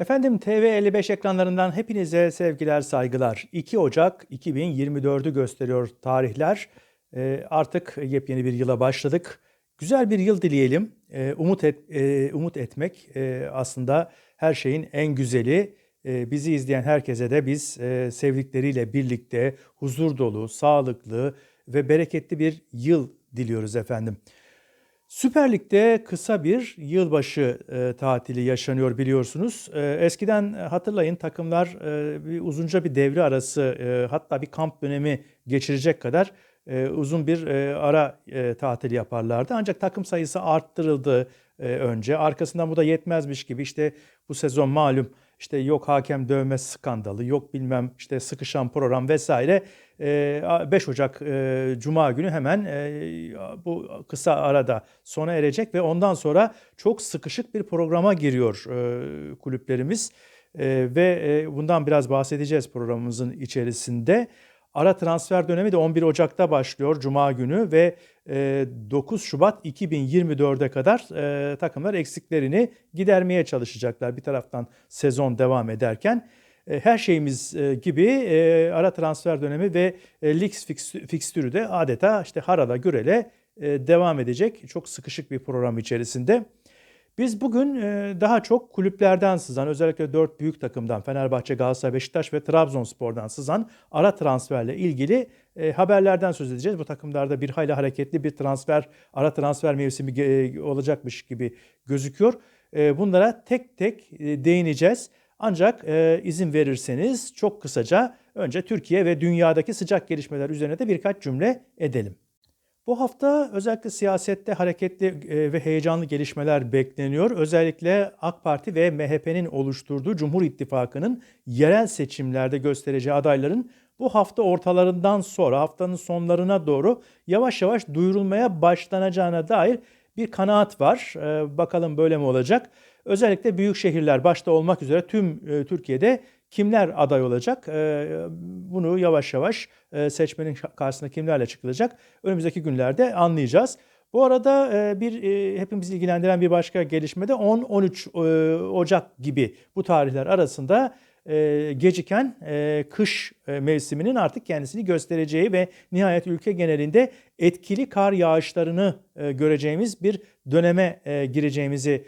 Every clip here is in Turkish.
Efendim TV55 ekranlarından hepinize sevgiler, saygılar. 2 Ocak 2024'ü gösteriyor tarihler. Ee, artık yepyeni bir yıla başladık. Güzel bir yıl dileyelim. Ee, umut et, e, umut etmek e, aslında her şeyin en güzeli. E, bizi izleyen herkese de biz e, sevdikleriyle birlikte huzur dolu, sağlıklı ve bereketli bir yıl diliyoruz efendim. Süper Lig'de kısa bir yılbaşı e, tatili yaşanıyor biliyorsunuz. E, eskiden hatırlayın takımlar e, bir uzunca bir devre arası e, hatta bir kamp dönemi geçirecek kadar e, uzun bir e, ara e, tatil yaparlardı. Ancak takım sayısı arttırıldı e, önce. Arkasından bu da yetmezmiş gibi işte bu sezon malum işte yok hakem dövme skandalı, yok bilmem işte sıkışan program vesaire. E, 5 Ocak e, Cuma günü hemen e, bu kısa arada sona erecek ve ondan sonra çok sıkışık bir programa giriyor e, kulüplerimiz. Ve bundan biraz bahsedeceğiz programımızın içerisinde. Ara transfer dönemi de 11 Ocak'ta başlıyor Cuma günü ve e, 9 Şubat 2024'e kadar takımlar eksiklerini gidermeye çalışacaklar. Bir taraftan sezon devam ederken her şeyimiz e, gibi e, ara transfer dönemi ve e, lig fikstürü de adeta işte harala gürele e, devam edecek. Çok sıkışık bir program içerisinde. Biz bugün e, daha çok kulüplerden sızan, özellikle dört büyük takımdan Fenerbahçe, Galatasaray, Beşiktaş ve Trabzonspor'dan sızan ara transferle ilgili e, haberlerden söz edeceğiz. Bu takımlarda bir hayli hareketli bir transfer, ara transfer mevsimi e, olacakmış gibi gözüküyor. E, bunlara tek tek e, değineceğiz. Ancak e, izin verirseniz çok kısaca önce Türkiye ve dünyadaki sıcak gelişmeler üzerine de birkaç cümle edelim. Bu hafta özellikle siyasette hareketli e, ve heyecanlı gelişmeler bekleniyor. Özellikle AK Parti ve MHP'nin oluşturduğu Cumhur İttifakı'nın yerel seçimlerde göstereceği adayların bu hafta ortalarından sonra haftanın sonlarına doğru yavaş yavaş duyurulmaya başlanacağına dair bir kanaat var. E, bakalım böyle mi olacak? Özellikle büyük şehirler başta olmak üzere tüm e, Türkiye'de kimler aday olacak? Bunu yavaş yavaş seçmenin karşısına kimlerle çıkılacak? Önümüzdeki günlerde anlayacağız. Bu arada bir hepimizi ilgilendiren bir başka gelişme de 10-13 Ocak gibi bu tarihler arasında geciken kış mevsiminin artık kendisini göstereceği ve nihayet ülke genelinde etkili kar yağışlarını göreceğimiz bir döneme gireceğimizi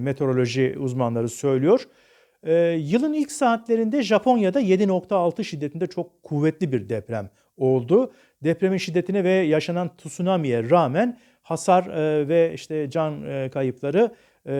meteoroloji uzmanları söylüyor. Yılın ilk saatlerinde Japonya'da 7.6 şiddetinde çok kuvvetli bir deprem oldu. Depremin şiddetine ve yaşanan tsunami'ye rağmen hasar e, ve işte can e, kayıpları e,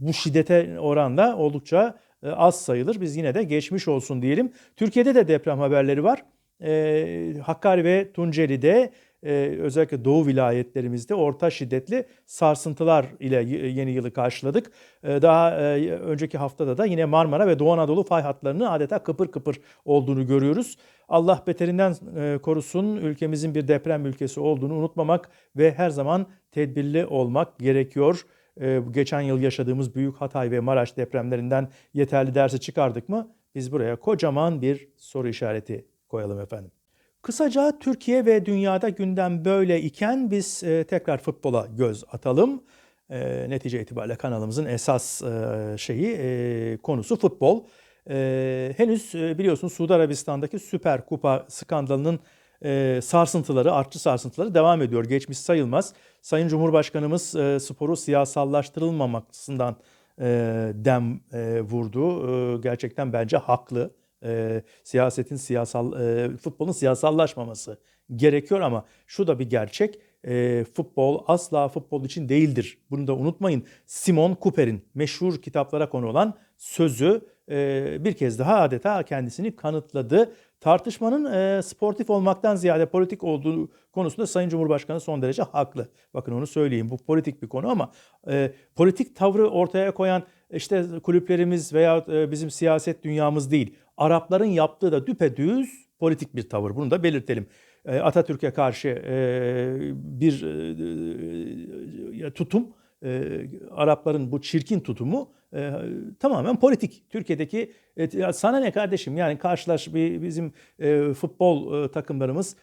bu şiddete oranla oldukça e, az sayılır. Biz yine de geçmiş olsun diyelim. Türkiye'de de deprem haberleri var. E, Hakkari ve Tunceli'de e, özellikle doğu vilayetlerimizde orta şiddetli sarsıntılar ile yeni yılı karşıladık. E, daha e, önceki haftada da yine Marmara ve Doğu Anadolu fay hatlarının adeta kıpır kıpır olduğunu görüyoruz. Allah beterinden e, korusun ülkemizin bir deprem ülkesi olduğunu unutmamak ve her zaman tedbirli olmak gerekiyor. E, geçen yıl yaşadığımız büyük Hatay ve Maraş depremlerinden yeterli dersi çıkardık mı? Biz buraya kocaman bir soru işareti koyalım efendim. Kısaca Türkiye ve dünyada gündem böyle iken biz e, tekrar futbola göz atalım. E, netice itibariyle kanalımızın esas e, şeyi konusu futbol. Henüz biliyorsunuz Suudi Arabistan'daki Süper Kupa skandalının e, sarsıntıları, artçı sarsıntıları devam ediyor. Geçmiş sayılmaz. Sayın Cumhurbaşkanımız e, sporu siyasallaştırılmamasından e, dem e, vurdu. E, gerçekten bence haklı e, siyasetin siyasal e, futbolun siyasallaşmaması gerekiyor ama şu da bir gerçek. E, futbol asla futbol için değildir. Bunu da unutmayın. Simon Cooper'in meşhur kitaplara konu olan sözü e, bir kez daha adeta kendisini kanıtladı. Tartışmanın e, sportif olmaktan ziyade politik olduğu konusunda Sayın Cumhurbaşkanı son derece haklı. Bakın onu söyleyeyim. Bu politik bir konu ama e, politik tavrı ortaya koyan işte kulüplerimiz veya e, bizim siyaset dünyamız değil. Arapların yaptığı da düpedüz politik bir tavır. Bunu da belirtelim. E, Atatürk'e karşı e, bir tutum, Arapların bu çirkin tutumu tamamen politik. Türkiye'deki sana ne kardeşim yani karşılaş bizim futbol takımlarımız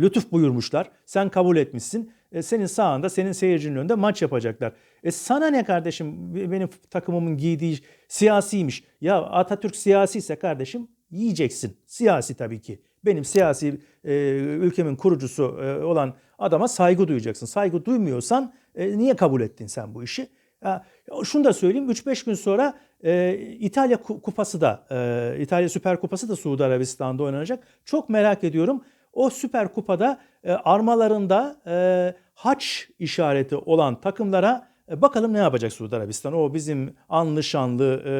lütuf buyurmuşlar. Sen kabul etmişsin. e, senin sağında, senin seyircinin önünde maç yapacaklar. E sana ne kardeşim benim takımımın giydiği siyasiymiş. Ya Atatürk siyasi ise kardeşim yiyeceksin. Siyasi tabii ki. Benim siyasi e, ülkemin kurucusu e, olan adama saygı duyacaksın. Saygı duymuyorsan e, niye kabul ettin sen bu işi? Şunu da söyleyeyim 3-5 gün sonra e, İtalya kupası da e, İtalya Süper Kupası da Suudi Arabistan'da oynanacak. Çok merak ediyorum. O Süper Kupa'da e, armalarında e, haç işareti olan takımlara e, bakalım ne yapacak Suudi Arabistan. O bizim anlı şanlı e,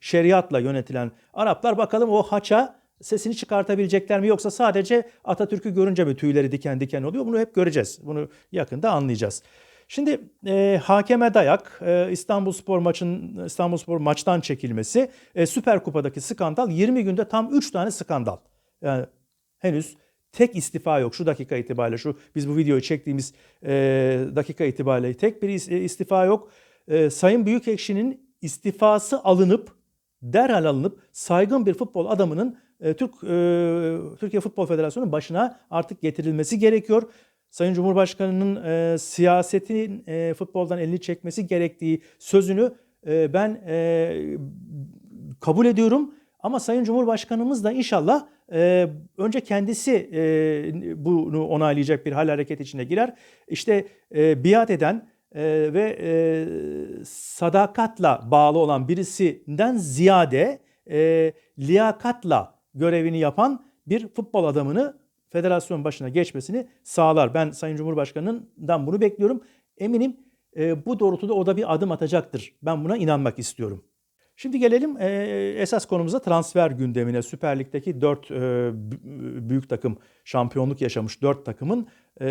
şeriatla yönetilen Araplar bakalım o haça sesini çıkartabilecekler mi yoksa sadece Atatürk'ü görünce mi tüyleri diken diken oluyor? Bunu hep göreceğiz. Bunu yakında anlayacağız. Şimdi e, hakeme dayak, e, İstanbul Spor maçın İstanbul Spor maçtan çekilmesi, e, Süper Kupa'daki skandal 20 günde tam 3 tane skandal. Yani henüz tek istifa yok şu dakika itibariyle. Şu biz bu videoyu çektiğimiz e, dakika itibariyle tek bir istifa yok. E, Sayın Büyükekşi'nin istifası alınıp derhal alınıp saygın bir futbol adamının e, Türk e, Türkiye Futbol Federasyonu'nun başına artık getirilmesi gerekiyor. Sayın Cumhurbaşkanı'nın e, siyasetin e, futboldan elini çekmesi gerektiği sözünü e, ben e, kabul ediyorum. Ama Sayın Cumhurbaşkanımız da inşallah e, önce kendisi e, bunu onaylayacak bir hal hareket içine girer. İşte e, biat eden e, ve e, sadakatla bağlı olan birisinden ziyade e, liyakatla görevini yapan bir futbol adamını federasyon başına geçmesini sağlar. Ben Sayın Cumhurbaşkanı'ndan bunu bekliyorum. Eminim e, bu doğrultuda o da bir adım atacaktır. Ben buna inanmak istiyorum. Şimdi gelelim e, esas konumuza transfer gündemine. Süper Lig'deki 4 e, büyük takım şampiyonluk yaşamış 4 takımın e,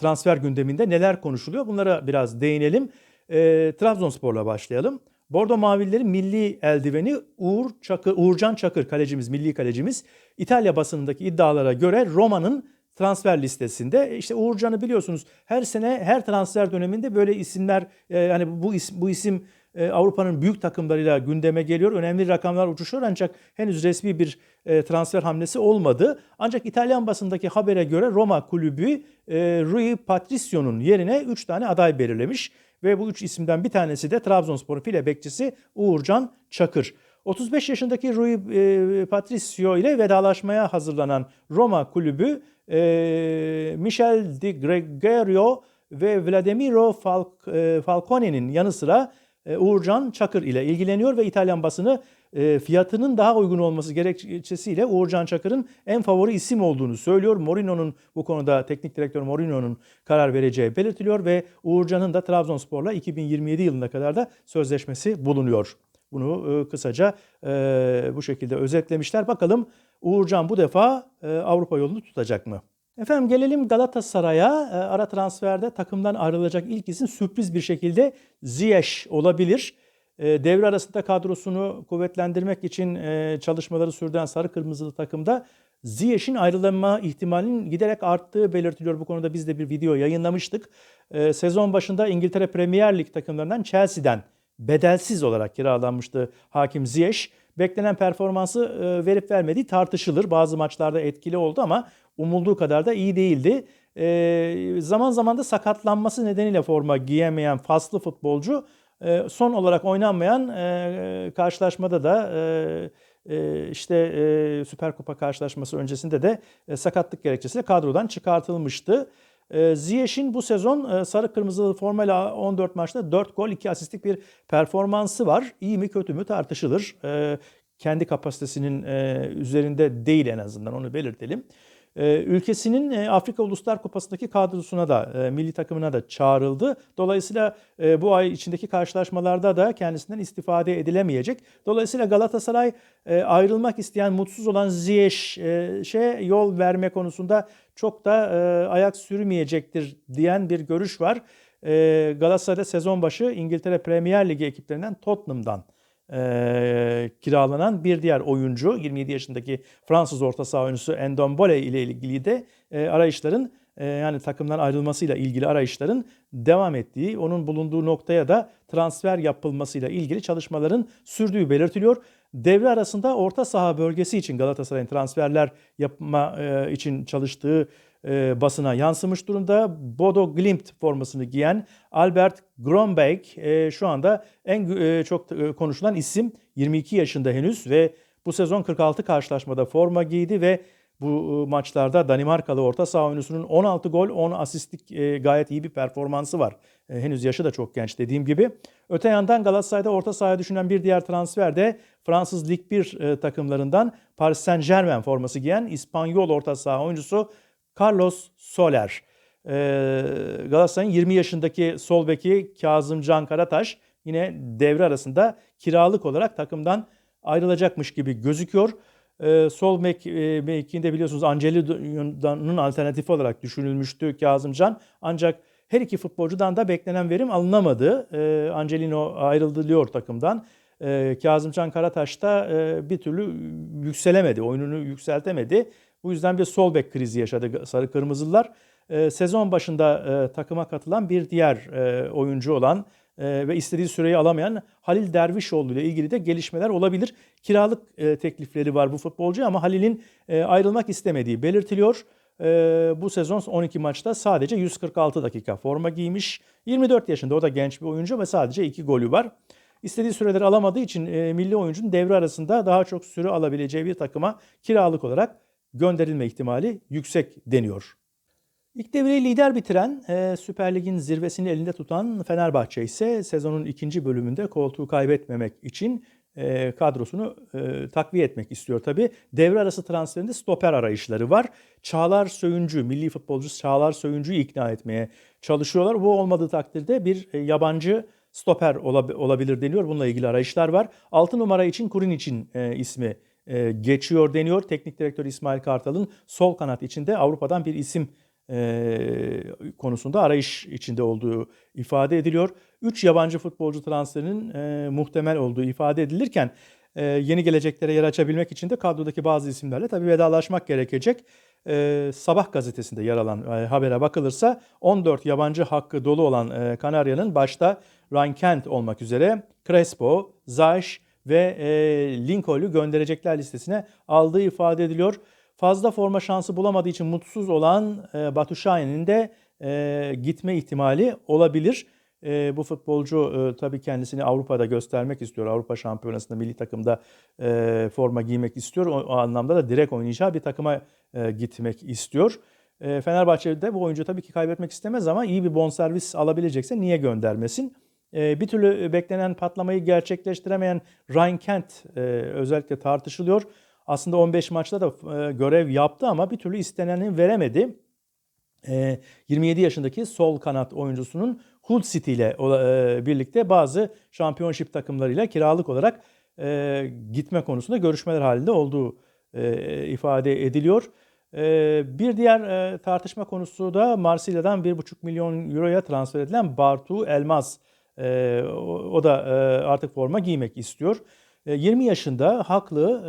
transfer gündeminde neler konuşuluyor? Bunlara biraz değinelim. E, Trabzonspor'la başlayalım. Bordo Mavililerin milli eldiveni Uğur Çakır, Uğurcan Çakır kalecimiz, milli kalecimiz İtalya basınındaki iddialara göre Roma'nın transfer listesinde. İşte Uğurcan'ı biliyorsunuz her sene her transfer döneminde böyle isimler e, yani bu isim, bu isim e, Avrupa'nın büyük takımlarıyla gündeme geliyor. Önemli rakamlar uçuşuyor ancak henüz resmi bir e, transfer hamlesi olmadı. Ancak İtalyan basındaki habere göre Roma kulübü e, Rui Patricio'nun yerine 3 tane aday belirlemiş. Ve bu üç isimden bir tanesi de Trabzonspor'un file bekçisi Uğurcan Çakır. 35 yaşındaki Rui e, Patricio ile vedalaşmaya hazırlanan Roma kulübü e, Michel Di Gregorio ve Vladimiro Falc, e, Falcone'nin yanı sıra Uğurcan Çakır ile ilgileniyor ve İtalyan basını e, fiyatının daha uygun olması gerekçesiyle Uğurcan Çakır'ın en favori isim olduğunu söylüyor. Mourinho'nun bu konuda teknik direktör Mourinho'nun karar vereceği belirtiliyor ve Uğurcan'ın da Trabzonspor'la 2027 yılına kadar da sözleşmesi bulunuyor. Bunu e, kısaca bu şekilde özetlemişler. Bakalım Uğurcan bu defa Avrupa yolunu tutacak mı? Efendim gelelim Galatasaray'a. E, ara transferde takımdan ayrılacak ilk isim sürpriz bir şekilde Ziyech olabilir. E, devre arasında kadrosunu kuvvetlendirmek için e, çalışmaları sürdüren sarı kırmızılı takımda Ziyech'in ayrılma ihtimalinin giderek arttığı belirtiliyor. Bu konuda biz de bir video yayınlamıştık. Sezon başında İngiltere Premier Lig takımlarından Chelsea'den bedelsiz olarak kiralanmıştı Hakim Ziyech. Beklenen performansı verip vermediği tartışılır. Bazı maçlarda etkili oldu ama umulduğu kadar da iyi değildi. E, zaman zaman da sakatlanması nedeniyle forma giyemeyen faslı futbolcu e, son olarak oynanmayan e, karşılaşmada da e, e, işte e, Süper Kupa karşılaşması öncesinde de e, sakatlık gerekçesiyle kadrodan çıkartılmıştı. E, Ziyech'in bu sezon e, sarı kırmızılı formayla 14 maçta 4 gol 2 asistlik bir performansı var. İyi mi kötü mü tartışılır. E, kendi kapasitesinin e, üzerinde değil en azından onu belirtelim. Ee, ülkesinin e, Afrika Uluslar Kupası'ndaki kadrosuna da, e, milli takımına da çağrıldı. Dolayısıyla e, bu ay içindeki karşılaşmalarda da kendisinden istifade edilemeyecek. Dolayısıyla Galatasaray ayrılmak isteyen, mutsuz olan Ziyech'e yol verme konusunda çok da ayak sürmeyecektir diyen bir görüş var. Galatasaray'da sezon başı İngiltere Premier Ligi ekiplerinden Tottenham'dan e, kiralanan bir diğer oyuncu 27 yaşındaki Fransız orta saha oyuncusu Endombole ile ilgili de e, arayışların e, yani takımdan ayrılmasıyla ilgili arayışların devam ettiği, onun bulunduğu noktaya da transfer yapılmasıyla ilgili çalışmaların sürdüğü belirtiliyor. Devre arasında orta saha bölgesi için Galatasaray'ın transferler yapma e, için çalıştığı e, basına yansımış durumda. Bodo Glimt formasını giyen Albert Grombeck e, şu anda en e, çok e, konuşulan isim 22 yaşında henüz ve bu sezon 46 karşılaşmada forma giydi ve bu maçlarda Danimarkalı orta saha oyuncusunun 16 gol 10 asistlik e, gayet iyi bir performansı var. E, henüz yaşı da çok genç dediğim gibi. Öte yandan Galatasaray'da orta sahaya düşünen bir diğer transfer de Fransız Lig 1 e, takımlarından Paris Saint Germain forması giyen İspanyol orta saha oyuncusu Carlos Soler. E, Galatasaray'ın 20 yaşındaki sol beki Kazım Can Karataş yine devre arasında kiralık olarak takımdan ayrılacakmış gibi gözüküyor. E, sol mek, e, biliyorsunuz Angelino'nun alternatifi olarak düşünülmüştü Kazımcan. Ancak her iki futbolcudan da beklenen verim alınamadı. E, Angelino ayrılıyor takımdan. E, Kazımcan Karataş da e, bir türlü yükselemedi, oyununu yükseltemedi. Bu yüzden bir sol bek krizi yaşadı Sarı Kırmızılılar. E, sezon başında e, takıma katılan bir diğer e, oyuncu olan e, ve istediği süreyi alamayan Halil Dervişoğlu ile ilgili de gelişmeler olabilir. Kiralık teklifleri var bu futbolcu ama Halil'in ayrılmak istemediği belirtiliyor. Bu sezon 12 maçta sadece 146 dakika forma giymiş. 24 yaşında o da genç bir oyuncu ve sadece 2 golü var. İstediği süreleri alamadığı için milli oyuncunun devre arasında daha çok süre alabileceği bir takıma kiralık olarak gönderilme ihtimali yüksek deniyor. İlk devreyi lider bitiren, e, Süper Lig'in zirvesini elinde tutan Fenerbahçe ise sezonun ikinci bölümünde koltuğu kaybetmemek için e, kadrosunu e, takviye etmek istiyor tabi. Devre arası transferinde stoper arayışları var. Çağlar Söyüncü, milli futbolcu Çağlar Söyüncü'yü ikna etmeye çalışıyorlar. Bu olmadığı takdirde bir yabancı stoper olab- olabilir deniyor. Bununla ilgili arayışlar var. 6 numara için Kurin için ismi e, geçiyor deniyor. Teknik direktör İsmail Kartal'ın sol kanat içinde Avrupa'dan bir isim e, konusunda arayış içinde olduğu ifade ediliyor. 3 yabancı futbolcu transferinin e, muhtemel olduğu ifade edilirken e, yeni geleceklere yer açabilmek için de kadrodaki bazı isimlerle tabii vedalaşmak gerekecek. E, Sabah gazetesinde yer alan e, habere bakılırsa 14 yabancı hakkı dolu olan e, Kanarya'nın başta Ryan Kent olmak üzere Crespo, Zayş ve e, Lincoln'u gönderecekler listesine aldığı ifade ediliyor fazla forma şansı bulamadığı için mutsuz olan e, Batu de e, gitme ihtimali olabilir. E, bu futbolcu e, tabii kendisini Avrupa'da göstermek istiyor. Avrupa Şampiyonası'nda milli takımda e, forma giymek istiyor. O, o anlamda da direkt oynayacağı bir takıma e, gitmek istiyor. E, Fenerbahçe'de bu oyuncu tabii ki kaybetmek istemez ama iyi bir bonservis alabilecekse niye göndermesin? E, bir türlü beklenen patlamayı gerçekleştiremeyen Ryan Kent e, özellikle tartışılıyor. Aslında 15 maçta da e, görev yaptı ama bir türlü isteneni veremedi. 27 e, yaşındaki sol kanat oyuncusunun Hull City ile e, birlikte bazı şampiyonşip takımlarıyla kiralık olarak gitme konusunda görüşmeler halinde olduğu ifade ediliyor. Bir diğer tartışma konusu da Marsilya'dan 1,5 milyon euroya transfer edilen Bartu Elmas. O da artık forma giymek istiyor. 20 e, yaşında haklı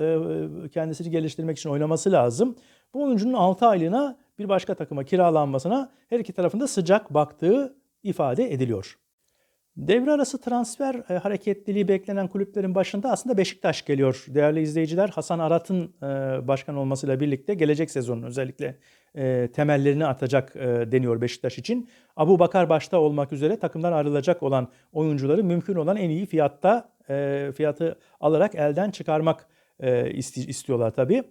e, kendisini geliştirmek için oynaması lazım. Bu oyuncunun 6 aylığına bir başka takıma kiralanmasına her iki tarafında sıcak baktığı ifade ediliyor. Devre arası transfer e, hareketliliği beklenen kulüplerin başında aslında Beşiktaş geliyor. Değerli izleyiciler Hasan Arat'ın e, başkan olmasıyla birlikte gelecek sezonun özellikle e, temellerini atacak e, deniyor Beşiktaş için. Abu Bakar başta olmak üzere takımdan ayrılacak olan oyuncuları mümkün olan en iyi fiyatta e, fiyatı alarak elden çıkarmak e, istiyorlar tabii.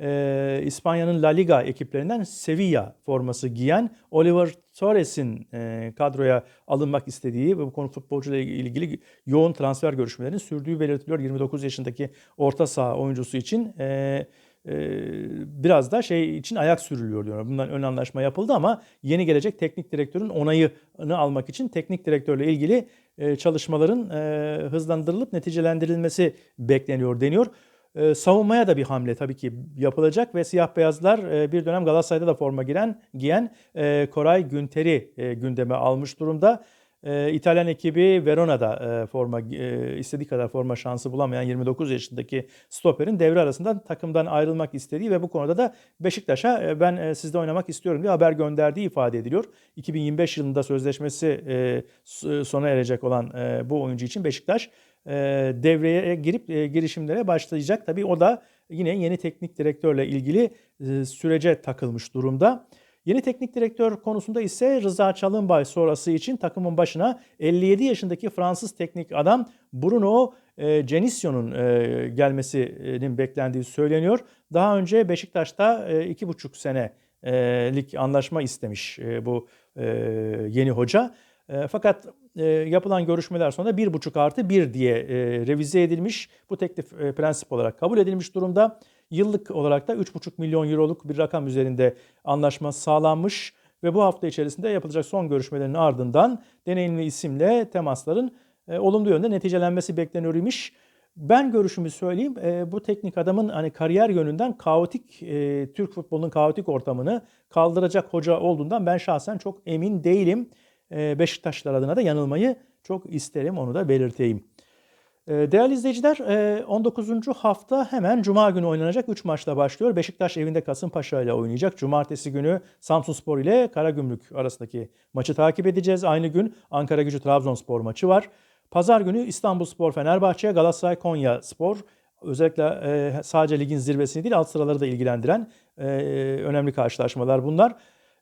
E, İspanya'nın La Liga ekiplerinden Sevilla forması giyen Oliver Torres'in e, kadroya alınmak istediği ve bu konu futbolcuyla ilgili yoğun transfer görüşmelerinin sürdüğü belirtiliyor. 29 yaşındaki orta saha oyuncusu için e, biraz da şey için ayak sürülüyor diyor. Bundan ön anlaşma yapıldı ama yeni gelecek teknik direktörün onayını almak için teknik direktörle ilgili çalışmaların hızlandırılıp neticelendirilmesi bekleniyor deniyor. Savunmaya da bir hamle tabii ki yapılacak ve siyah beyazlar bir dönem Galatasaray'da da forma giren giyen Koray Günter'i gündeme almış durumda. Ee, İtalyan ekibi Verona'da e, forma e, istediği kadar forma şansı bulamayan 29 yaşındaki stoperin devre arasında takımdan ayrılmak istediği ve bu konuda da Beşiktaş'a e, ben sizde oynamak istiyorum diye haber gönderdiği ifade ediliyor. 2025 yılında sözleşmesi sona erecek olan bu oyuncu için Beşiktaş devreye girip girişimlere başlayacak. Tabii o da yine yeni teknik direktörle ilgili sürece takılmış durumda. Yeni teknik direktör konusunda ise Rıza Çalınbay sonrası için takımın başına 57 yaşındaki Fransız teknik adam Bruno e, e, gelmesinin beklendiği söyleniyor. Daha önce Beşiktaş'ta e, iki buçuk senelik anlaşma istemiş e, bu e, yeni hoca. E, fakat e, yapılan görüşmeler bir buçuk artı bir diye e, revize edilmiş. Bu teklif e, prensip olarak kabul edilmiş durumda. Yıllık olarak da 3,5 milyon euroluk bir rakam üzerinde anlaşma sağlanmış ve bu hafta içerisinde yapılacak son görüşmelerin ardından deneyimli isimle temasların olumlu yönde neticelenmesi bekleniyor imiş. Ben görüşümü söyleyeyim. E, bu teknik adamın hani kariyer yönünden kaotik e, Türk futbolunun kaotik ortamını kaldıracak hoca olduğundan ben şahsen çok emin değilim. E, Beşiktaşlar adına da yanılmayı çok isterim onu da belirteyim. E, değerli izleyiciler e, 19. hafta hemen Cuma günü oynanacak 3 maçla başlıyor. Beşiktaş evinde Kasımpaşa ile oynayacak. Cumartesi günü Samsunspor ile Karagümrük arasındaki maçı takip edeceğiz. Aynı gün Ankara Gücü Trabzonspor maçı var. Pazar günü İstanbulspor Fenerbahçe, Galatasaray Konya Spor özellikle e, sadece ligin zirvesini değil alt sıraları da ilgilendiren e, önemli karşılaşmalar bunlar.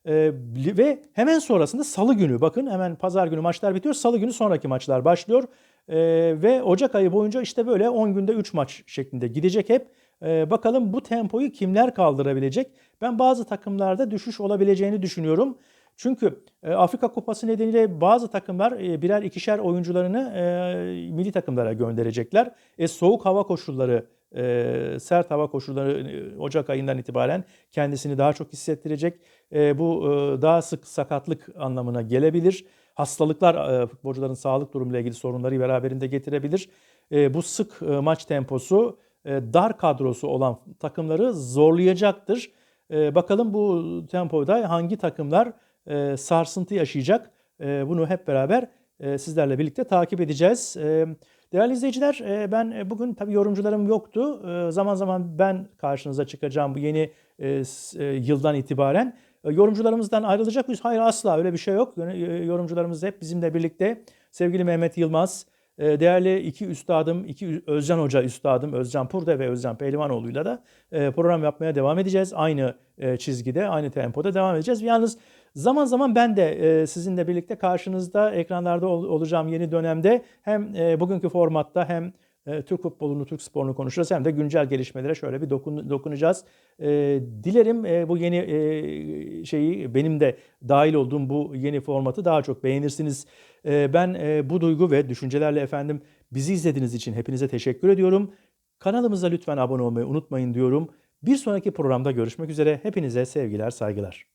E, ve hemen sonrasında salı günü bakın hemen pazar günü maçlar bitiyor. Salı günü sonraki maçlar başlıyor. E, ve Ocak ayı boyunca işte böyle 10 günde 3 maç şeklinde gidecek hep. E, bakalım bu tempoyu kimler kaldırabilecek? Ben bazı takımlarda düşüş olabileceğini düşünüyorum. Çünkü e, Afrika Kupası nedeniyle bazı takımlar e, birer ikişer oyuncularını e, milli takımlara gönderecekler. E, soğuk hava koşulları, e, sert hava koşulları e, Ocak ayından itibaren kendisini daha çok hissettirecek. E, bu e, daha sık sakatlık anlamına gelebilir. Hastalıklar e, futbolcuların sağlık durumuyla ilgili sorunları beraberinde getirebilir. E, bu sık e, maç temposu e, dar kadrosu olan takımları zorlayacaktır. E, bakalım bu tempoda hangi takımlar e, sarsıntı yaşayacak. E, bunu hep beraber e, sizlerle birlikte takip edeceğiz. E, değerli izleyiciler e, ben e, bugün tabii yorumcularım yoktu. E, zaman zaman ben karşınıza çıkacağım bu yeni yıldan itibaren. Yorumcularımızdan ayrılacak mıyız? Hayır asla öyle bir şey yok. Yorumcularımız hep bizimle birlikte. Sevgili Mehmet Yılmaz, değerli iki üstadım, iki Özcan Hoca üstadım, Özcan Purde ve Özcan Pehlivanoğlu'yla da program yapmaya devam edeceğiz. Aynı çizgide, aynı tempoda devam edeceğiz. Yalnız Zaman zaman ben de e, sizinle birlikte karşınızda ekranlarda ol, olacağım yeni dönemde hem e, bugünkü formatta hem e, Türk futbolunu, Türk sporunu konuşacağız hem de güncel gelişmelere şöyle bir dokun, dokunacağız. Dilerim bu yeni şeyi benim de dahil olduğum bu yeni formatı daha çok beğenirsiniz. Ben bu duygu ve düşüncelerle efendim bizi izlediğiniz için hepinize teşekkür ediyorum. Kanalımıza lütfen abone olmayı unutmayın diyorum. Bir sonraki programda görüşmek üzere. Hepinize sevgiler, saygılar.